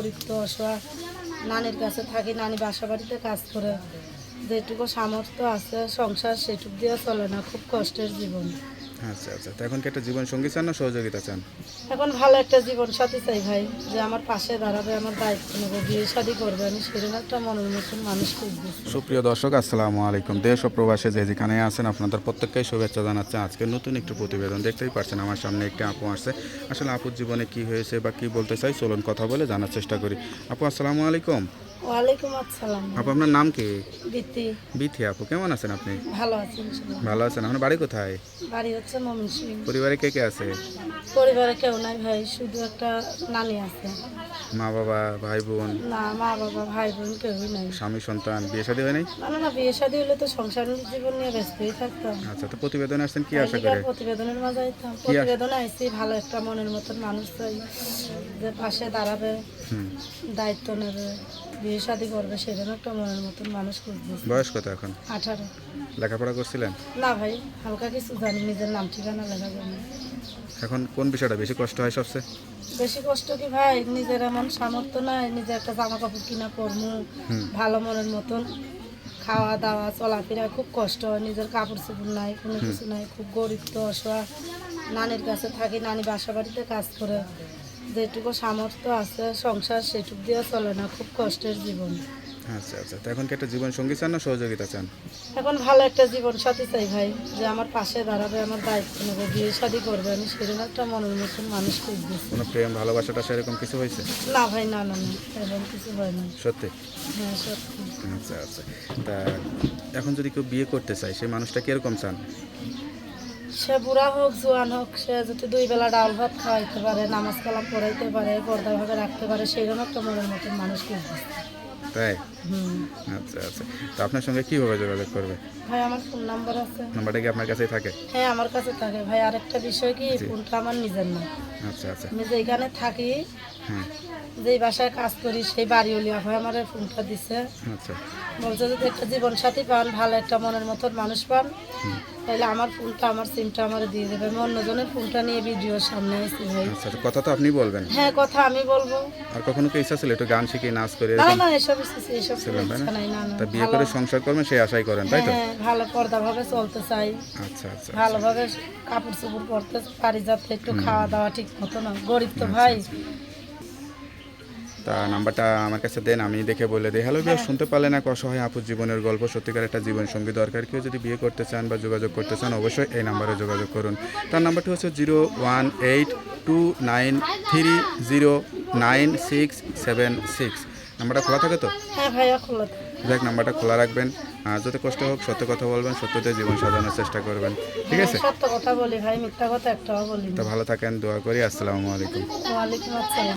গরিব তো নানির কাছে থাকি, নানি বাসা বাড়িতে কাজ করে। যেটুকু সামর্থ্য আছে, সংসার সেটুকু দিয়ে চলে না, খুব কষ্টের জীবন। আচ্ছা আচ্ছা। তো এখন কি একটা জীবন সঙ্গী চান না সহযোগিতা চান? এখন ভালো একটা জীবন সাথী চাই ভাই যে আমার পাশে দাঁড়াবে আমার দায়িত্ব নেব বিয়ে শাদি করবে। আমি সেরকম একটা মনের মতন মানুষ খুঁজবো সুপ্রিয় দর্শক আসসালামু আলাইকুম। দেশ ও প্রবাসে যে যেখানে আছেন আপনাদের প্রত্যেককেই শুভেচ্ছা জানাচ্ছে। আজকে নতুন একটু প্রতিবেদন দেখতেই পাচ্ছেন আমার সামনে একটি আপু আসছে। আসলে আপুর জীবনে কি হয়েছে বা কি বলতে চাই চলুন কথা বলে জানার চেষ্টা করি। আপু আসসালামু আলাইকুম। ওয়ালাইকুম আসসালাম। আপু আপনার নাম কি? বিথি। আপু কেমন আছেন আপনি? ভালো আছি ইনশাল্লাহ। ভালো আছেন আপনার বাড়ি কোথায়? বাড়ি হচ্ছে পরিবারে কে কে আছে? পরিবারে কেউ নাই ভাই শুধু একটা নানি আছে। মা বাবা ভাই বোন? না মা বাবা ভাই বোন কেউই নাই। স্বামী সন্তান বিয়ে শাদী হয় নাই না না না বিয়ে শাদী হলে তো সংসার জীবন নিয়ে ব্যস্তই থাকতাম। আচ্ছা তো প্রতিবেদনে আসছেন কি আশা করে? প্রতিবেদনের মাঝে আইতাম প্রতিবেদনে ভালো একটা মনের মতন মানুষ চাই যে পাশে দাঁড়াবে দায়িত্ব নেবে। বিয়ে শাদী করবে সেরকম একটা মনের মতন মানুষ খুঁজতেছে। বয়স কত এখন? আঠারো। লেখাপড়া করছিলেন? না ভাই হালকা কিছু জানি নিজের নাম ঠিকানা লেখা জানি এখন কোন বিষয়টা বেশি কষ্ট হয় সবচেয়ে? বেশি কষ্ট কি ভাই নিজের এমন সামর্থ্য নাই নিজে একটা জামা কাপড় কিনা পরমু হুম। ভালো মনের মতন। খাওয়া দাওয়া চলাফেরা খুব কষ্ট হয় নিজের কাপড় চোপড় নাই কোনো কিছু নাই খুব গরিব তো অসহায়। নানির কাছে থাকি নানি বাসা বাড়িতে কাজ করে যেটুকু সামর্থ্য আছে সংসার সেটুকু দিয়ে চলে না খুব কষ্টের জীবন। আচ্ছা আচ্ছা। তো এখন কি একটা জীবন সঙ্গী চান না সহযোগিতা চান? এখন ভালো একটা জীবন সাথী চাই ভাই যে আমার পাশে দাঁড়াবে আমার দায়িত্ব নেবে বিয়ে শাদি করবে। আমি সেরকম একটা মনের মতন মানুষ খুঁজতেছি কোনো প্রেম ভালোবাসাটা সেরকম কিছু হয়েছে? না ভাই না না না এমন কিছু হয় না সত্যি? হ্যাঁ সত্যি। আচ্ছা আচ্ছা। তা এখন যদি কেউ বিয়ে করতে চায় সেই মানুষটা কীরকম চান? সে বুড়া হোক জোয়ান হোক সে যদি দুই বেলা ডাল ভাত খাওয়াইতে পারে নামাজ কালাম পড়াইতে পারে পর্দা ভাবে রাখতে পারে সেইরকম একটা মনের মতন মানুষ খুঁজতেছি তাই? হুম। আচ্ছা আচ্ছা। তো আপনার সঙ্গে কীভাবে যোগাযোগ করবে? ভাই আমার ফোন নাম্বার আছে। নাম্বারটা কি আপনার কাছেই থাকে? হ্যাঁ আমার কাছে থাকে। ভাই আরেকটা বিষয় কি ফোনটা আমার নিজের না। আচ্ছা আচ্ছা। আমি যেখানে থাকি হ্যাঁ। যেই বাসায় কাজ করি সেই বাড়িওলিয়া ভাই আমার ফোনটা দিছে। আচ্ছা। বলছে যদি একটা জীবন সাথী পান ভালো একটা মনের মতন মানুষ পান। তাহলে আমার ফোনটা আমার সিমটা আমার দিয়ে দেবে। আমি অন্যজনের ফোনটা নিয়ে ভিডিওর সামনে এসেছি ভাই। আচ্ছা কথা তো আপনি বলবেন। হ্যাঁ কথা আমি বলব। আর কখনো কি ইচ্ছা ছিল একটু গান শিখে নাচ করে না না এসব ইচ্ছে- এসব ইচ্ছা না? তা বিয়ে করে সংসার করবেন সেই আশাই করেন তাই তো? হ্যাঁ ভালো পর্দা ভাবে চলতে চাই। আচ্ছা আচ্ছা ভালোভাবে কাপড় চোপড় পরতে পারি যাতে একটু খাওয়া দাওয়া ঠিক মতো না। গরিব আচ্ছা, তো ভাই তা নাম্বারটা আমার কাছে দেন আমি দেখে বলে দিই। হ্যালো বিয়ার শুনতে পারলেন এক অসহায় আপুর জীবনের গল্প সত্যিকার একটা জীবন সঙ্গী দরকার। কেউ যদি বিয়ে করতে চান বা যোগাযোগ করতে চান অবশ্যই এই নাম্বারে যোগাযোগ করুন। তার নাম্বারটি হচ্ছে zero one eight two nine three zero nine six seven six. নাম্বারটা খোলা থাকে তো? হ্যাঁ ভাইয়া খোলা যাক নাম্বারটা খোলা রাখবেন। আর যত কষ্ট হোক সত্য কথা বলবেন সত্যতে জীবন সাজানোর চেষ্টা করবেন। ঠিক আছে? হ্যাঁ, সত্য কথা বলি ভাই মিথ্যা কথা একটাও বলি তা ভালো থাকেন দোয়া করি। আসসালামু আলাইকুম। ওয়ালাইকুম আসসালাম।